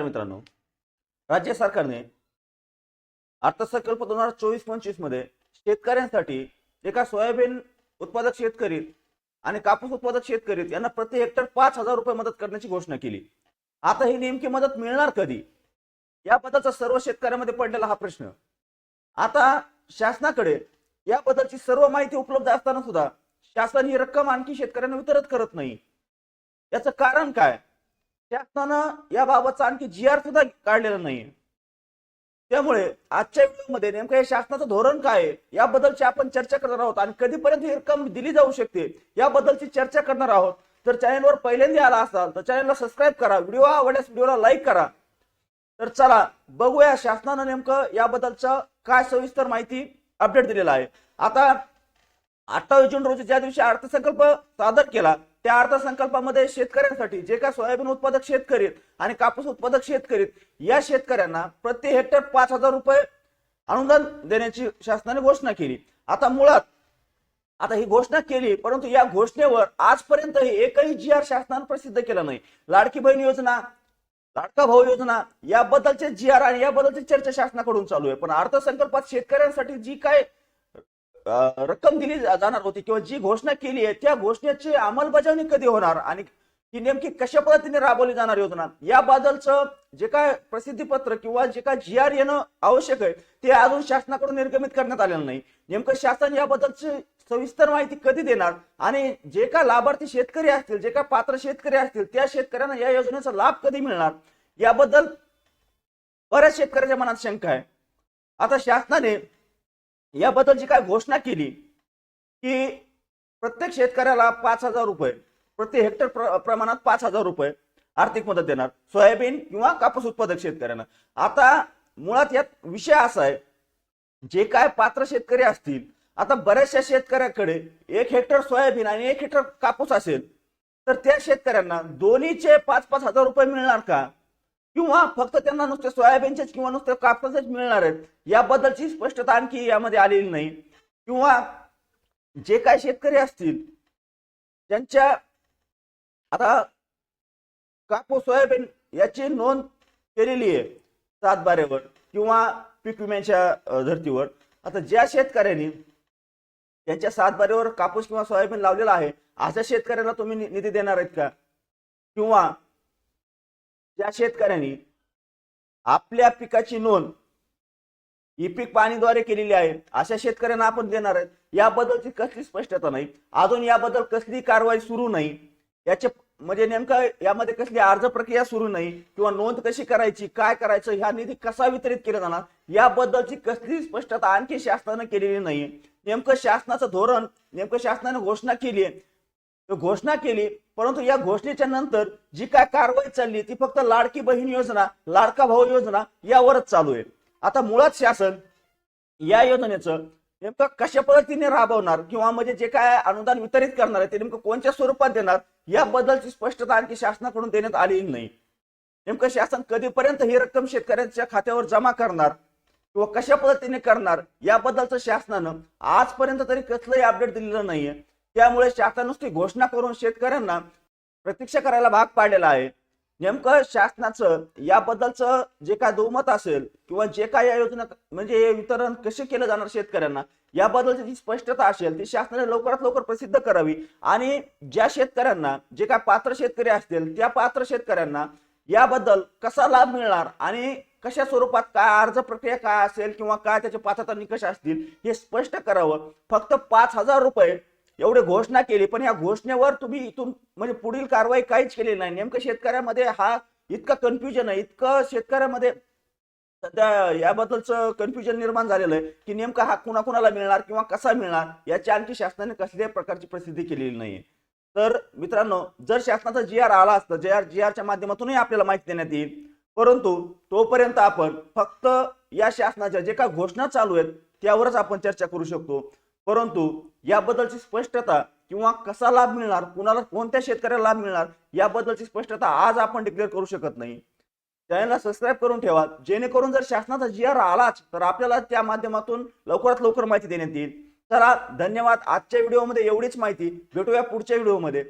नमस्कार मित्रांनो. राज्य सरकारने अर्थसंकल्प दोन हजार चोवीस पंचवीसमध्ये शेतकऱ्यांसाठी एका सोयाबीन उत्पादक शेतकरी आणि कापूस उत्पादक शेतकरी यांना प्रति हेक्टर पाच हजार रुपये मदत करण्याची घोषणा केली. आता ही नेमकी मदत मिळणार कधी? याबद्दलचा सर्व शेतकऱ्यांमध्ये पडलेला हा प्रश्न. आता शासनाकडे याबद्दलची सर्व माहिती उपलब्ध असताना सुद्धा शासन ही रक्कम आणखी शेतकऱ्यांना वितरित करत नाही. याचं कारण काय? शासनानं याबाबतचा आणखी जी आर सुद्धा काढलेला नाहीये. त्यामुळे आजच्या व्हिडिओमध्ये नेमकं हे शासनाचं धोरण काय आहे याबद्दलची आपण चर्चा करणार आहोत. आणि कधीपर्यंत ही रक्कम दिली जाऊ शकते याबद्दलची चर्चा करणार आहोत. तर चॅनलवर पहिल्यांदा आला असाल तर चॅनलला सबस्क्राईब करा. व्हिडिओ आवडल्यास व्हिडिओला लाईक करा. तर चला बघूया शासनानं नेमकं याबद्दलचं काय सविस्तर माहिती अपडेट दिलेला आहे. आता अठ्ठावीस जून रोजी ज्या दिवशी अर्थसंकल्प सादर केला त्या अर्थसंकल्पामध्ये शेतकऱ्यांसाठी जे काय सोयाबीन उत्पादक शेतकरी आणि कापूस उत्पादक शेतकरी या शेतकऱ्यांना प्रति हेक्टर पाच हजार रुपये अनुदान देण्याची शासनाने घोषणा केली. आता मुळात आता ही घोषणा केली परंतु या घोषणेवर आजपर्यंत एकही जी आर शासनाने प्रसिद्ध केला नाही. लाडकी बहीण योजना लाडका भाऊ योजना याबद्दलचे जी आर आणि याबद्दलची चर्चा शासनाकडून चालू आहे. पण अर्थसंकल्पात शेतकऱ्यांसाठी जी काय रक्कम दिली जाणार होती किंवा जी घोषणा केली आहे त्या घोषणेची अंमलबजावणी कधी होणार? आणि ही नेमकी कशा पद्धतीने राबवली जाणार योजना? याबद्दलचं जे काय प्रसिद्धीपत्र किंवा जे काय जी आर येणं आवश्यक आहे ते अजून शासनाकडून निर्गमित करण्यात आलेलं नाही. नेमकं शासन याबद्दलची सविस्तर माहिती कधी देणार? आणि जे काय लाभार्थी शेतकरी असतील जे काय पात्र शेतकरी असतील त्या शेतकऱ्यांना या योजनेचा लाभ कधी मिळणार? याबद्दल बऱ्याच शेतकऱ्याच्या मनात शंका आहे. आता शासनाने याबद्दल जी काय घोषणा केली की प्रत्येक शेतकऱ्याला पाच हजार रुपये प्रति हेक्टर प्र- प्रमाणात पाच हजार रुपये आर्थिक मदत देणार. सोयाबीन किंवा कापूस उत्पादक शेतकऱ्यांना. आता मुळात यात विषय असा आहे जे काय पात्र शेतकरी असतील आता बऱ्याचशा शेतकऱ्याकडे एक हेक्टर सोयाबीन आणि एक हेक्टर कापूस असेल तर त्या शेतकऱ्यांना दोन्हीचे पाच पाच हजार रुपये मिळणार का? किंवा फक्त त्यांना नुसते सोयाबीनचेच किंवा नुसते कापसाचेच मिळणार आहेत याबद्दलची स्पष्टता आणखी यामध्ये आलेली नाही. किंवा जे काय शेतकरी असतील त्यांच्या आता कापूस सोयाबीन याची नोंद केलेली आहे सातबाऱ्यावर किंवा पीक विम्याच्या धर्तीवर. आता ज्या शेतकऱ्यांनी त्यांच्या सातबारेवर कापूस किंवा सोयाबीन लावलेला आहे अशा शेतकऱ्यांना तुम्ही निधी देणार आहेत का? किंवा त्या शेतकऱ्यांनी आपल्या पिकाची नोंद ई पीक पाणीद्वारे केलेली आहे अशा शेतकऱ्यांना आपण देणार आहेत याबद्दलची कसली स्पष्टता नाही. अजून याबद्दल कसली कारवाई सुरू नाही. याचे म्हणजे नेमकं यामध्ये कसली अर्ज प्रक्रिया सुरू नाही किंवा नोंद कशी करायची काय करायचं ह्या निधी कसा वितरित केला जाणार याबद्दलची कसली स्पष्टता आणखी शासनानं केलेली नाही. नेमकं शासनाचं धोरण नेमकं शासनानं घोषणा केली आहे. घोषणा केली परंतु या घोषणेच्या नंतर जी काय कारवाई चालली ती फक्त लाडकी बहीण योजना लाडका भाऊ योजना यावरच चालू आहे. आता मुळात शासन या योजनेचं नेमकं कशा पद्धतीने राबवणार किंवा म्हणजे जे काय अनुदान वितरित करणार आहे ते नेमकं कोणत्या स्वरूपात देणार याबद्दलची स्पष्टता आणखी शासनाकडून देण्यात आलेली नाही. नेमकं शासन कधीपर्यंत ही रक्कम शेतकऱ्यांच्या खात्यावर जमा करणार किंवा कशा पद्धतीने करणार याबद्दलचं शासनानं आजपर्यंत तरी कसलंही अपडेट दिलेलं नाहीये. त्यामुळे शासन नुसती घोषणा करून शेतकऱ्यांना प्रतीक्षा करायला भाग पाडलेला आहे. नेमकं शासनाचं याबद्दलचं जे काय दुमत असेल किंवा जे काय या योजना म्हणजे हे वितरण कसे केलं जाणार शेतकऱ्यांना याबद्दलची जी स्पष्टता असेल ती शासनाने लवकरात लवकर प्रसिद्ध करावी. आणि ज्या शेतकऱ्यांना जे काय पात्र शेतकरी असतील त्या पात्र शेतकऱ्यांना याबद्दल कसा लाभ मिळणार आणि कशा स्वरूपात काय अर्ज प्रक्रिया काय असेल किंवा काय त्याचे पात्रता निकष असतील हे स्पष्ट करावं. फक्त पाच हजार रुपये एवढे घोषणा केली पण या घोषणेवर तुम्ही इथून म्हणजे पुढील कारवाई काहीच केलेली नाही. नेमकं शेतकऱ्यामध्ये हा इतका कन्फ्युजन आहे इतकं शेतकऱ्यामध्ये सध्या याबद्दलचं कन्फ्युजन निर्माण झालेलं आहे की नेमका हा कुणाकुणाला मिळणार किंवा कसा मिळणार याची आणखी शासनाने कसल्याही प्रकारची प्रसिद्धी केलेली नाही तर मित्रांनो जर शासनाचा जी आर आला असतं जे आर जी आरच्या माध्यमातूनही आपल्याला माहिती देण्यात येईल. परंतु तोपर्यंत आपण फक्त या शासनाच्या जे काय घोषणा चालू आहेत त्यावरच आपण चर्चा करू शकतो. परंतु याबद्दलची स्पष्टता किंवा कसा लाभ मिळणार कुणाला कोणत्या शेतकऱ्याला लाभ मिळणार याबद्दलची स्पष्टता आज आपण डिक्लेअर करू शकत नाही. चॅनलला सबस्क्राईब करून ठेवा. जेणेकरून जर शासनाचा जी आर आलाच तर आपल्याला त्या माध्यमातून लवकरात लवकर माहिती देण्यात येईल. चला धन्यवाद. आजच्या व्हिडिओमध्ये एवढीच माहिती. भेटूया पुढच्या व्हिडिओमध्ये.